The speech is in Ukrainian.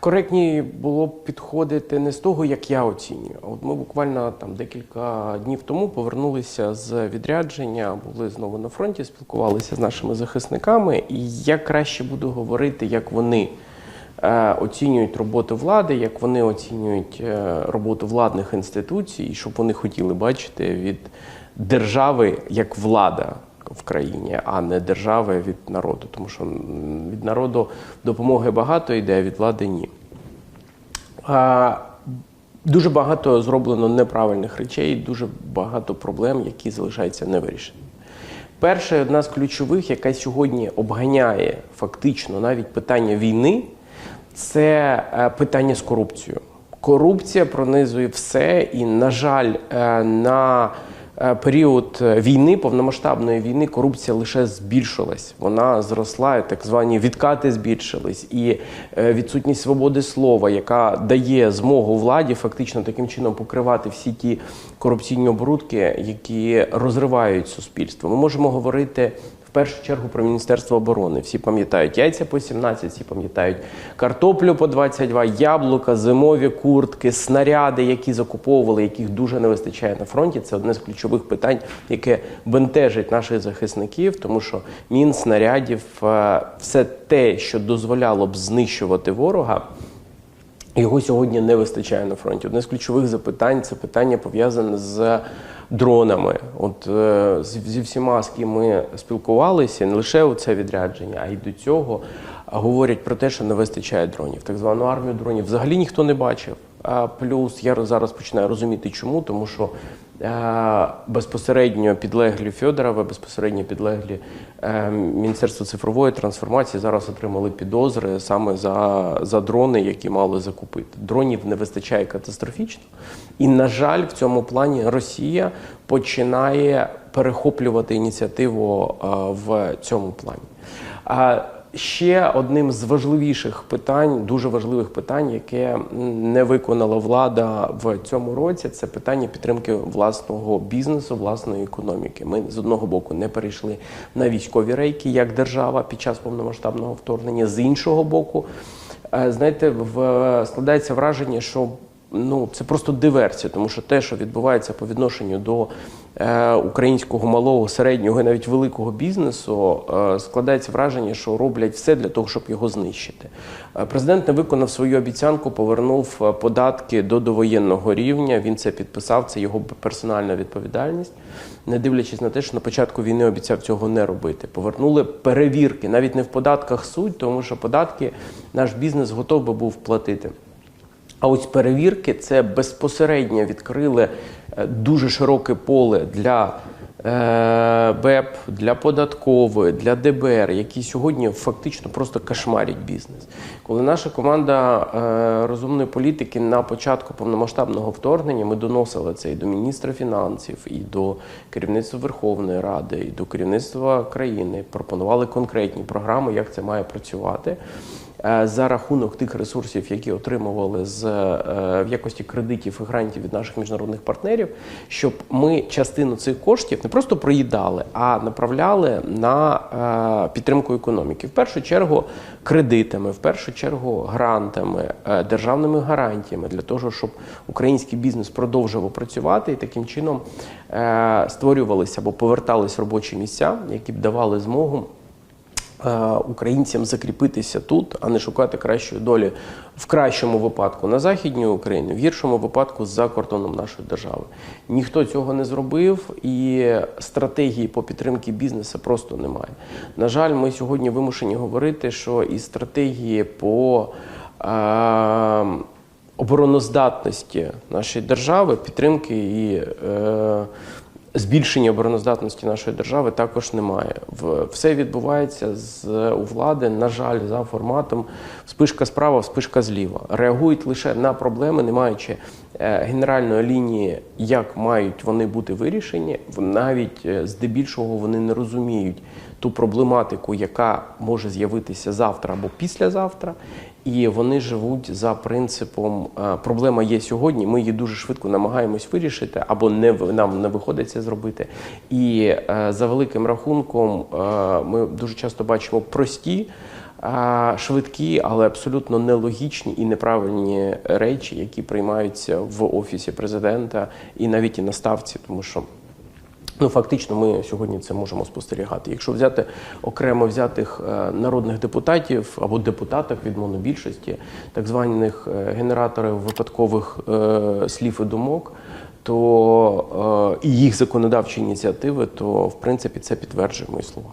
Коректні було б підходити не з того, як я оцінюю. А От ми буквально там декілька днів тому повернулися з відрядження, були знову на фронті, спілкувалися з нашими захисниками. І я краще буду говорити, як вони е, оцінюють роботу влади, як вони оцінюють е, роботу владних інституцій, і щоб вони хотіли бачити від держави як влада в країні, а не держави від народу. Тому що від народу допомоги багато йде, а від влади ні. А, Дуже багато зроблено неправильних речей, дуже багато проблем, які залишаються невирішеними. Перше, одна з ключових, яка сьогодні обганяє фактично навіть питання війни, це е, питання з корупцією. Корупція пронизує все, і, на жаль, е, на період війни, повномасштабної війни, корупція лише збільшилась. Вона зросла, так звані відкати збільшились, і е, відсутність свободи слова, яка дає змогу владі фактично таким чином покривати всі ті корупційні оборудки, які розривають суспільство. Ми можемо говорити. Першу чергу про Міністерство оборони. Всі пам'ятають яйця по 17, всі пам'ятають картоплю по 22, яблука, зимові куртки, снаряди, які закуповували, яких дуже не вистачає на фронті. Це одне з ключових питань, яке бентежить наших захисників, тому що мін снарядів, е, все те, що дозволяло б знищувати ворога. Його сьогодні не вистачає на фронті. Одне з ключових запитань це питання пов'язане з дронами. От е, зі всіма, з ким ми спілкувалися, не лише у це відрядження, а й до цього говорять про те, що не вистачає дронів. Так звану армію дронів взагалі ніхто не бачив. А плюс я зараз починаю розуміти, чому, тому що безпосередньо підлеглі Федорова, безпосередньо підлеглі е, Міністерства цифрової трансформації зараз отримали підозри саме за, за дрони, які мали закупити. Дронів не вистачає катастрофічно. І, на жаль, в цьому плані Росія починає перехоплювати ініціативу е, в цьому плані. Ще одним з важливіших питань, дуже важливих питань, яке не виконала влада в цьому році, це питання підтримки власного бізнесу, власної економіки. Ми з одного боку не перейшли на військові рейки як держава під час повномасштабного вторгнення. З іншого боку, е, знаєте, в складається враження, що ну це просто диверсія, тому що те, що відбувається по відношенню до українського малого, середнього і навіть великого бізнесу, е, складається враження, що роблять все для того, щоб його знищити. Е, Президент не виконав свою обіцянку, повернув е, податки до довоєнного рівня. Він це підписав, це його персональна відповідальність, не дивлячись на те, що на початку війни обіцяв цього не робити. Повернули перевірки, навіть не в податках суть, тому що податки наш бізнес готов би був платити. А ось перевірки це безпосередньо відкрили е, дуже широке поле для е, БЕП, для податкової, для ДБР, які сьогодні фактично просто кошмарять бізнес. Коли наша команда е, розумної політики на початку повномасштабного вторгнення ми доносили це і до міністра фінансів, і до керівництва Верховної Ради, і до керівництва країни, пропонували конкретні програми, як це має працювати за рахунок тих ресурсів, які отримували з е, в якості кредитів і грантів від наших міжнародних партнерів, щоб ми частину цих коштів не просто проїдали, а направляли на е, підтримку економіки. В першу чергу кредитами, в першу чергу грантами, е, державними гарантіями для того, щоб український бізнес продовжував працювати і таким чином е, створювалися або повертались робочі місця, які б давали змогу е, українцям закріпитися тут, а не шукати кращої долі в кращому випадку на західній Україні, в гіршому випадку за кордоном нашої держави. Ніхто цього не зробив, і стратегії по підтримці бізнесу просто немає. На жаль, ми сьогодні вимушені говорити, що і стратегії по е, обороноздатності нашої держави, підтримки і е, збільшення обороноздатності нашої держави також немає. Все відбувається з у влади, на жаль, за форматом спишка справа, вспишка зліва. Реагують лише на проблеми, не маючи генеральної лінії, як мають вони бути вирішені. Навіть е, здебільшого вони не розуміють ту проблематику, яка може з'явитися завтра або післязавтра. І вони живуть за принципом е, проблема є сьогодні. Ми її дуже швидко намагаємось вирішити, або не нам не виходить це зробити. І е, за великим рахунком е, ми дуже часто бачимо прості швидкі, але абсолютно нелогічні і неправильні речі, які приймаються в офісі президента і навіть і на ставці, тому що. Ну, фактично, ми сьогодні це можемо спостерігати. Якщо взяти окремо взятих е, народних депутатів або депутаток від монобільшості, так званих е, генераторів випадкових е, слів і думок, то і їх законодавчі ініціативи, то в принципі це підтверджує мої слова.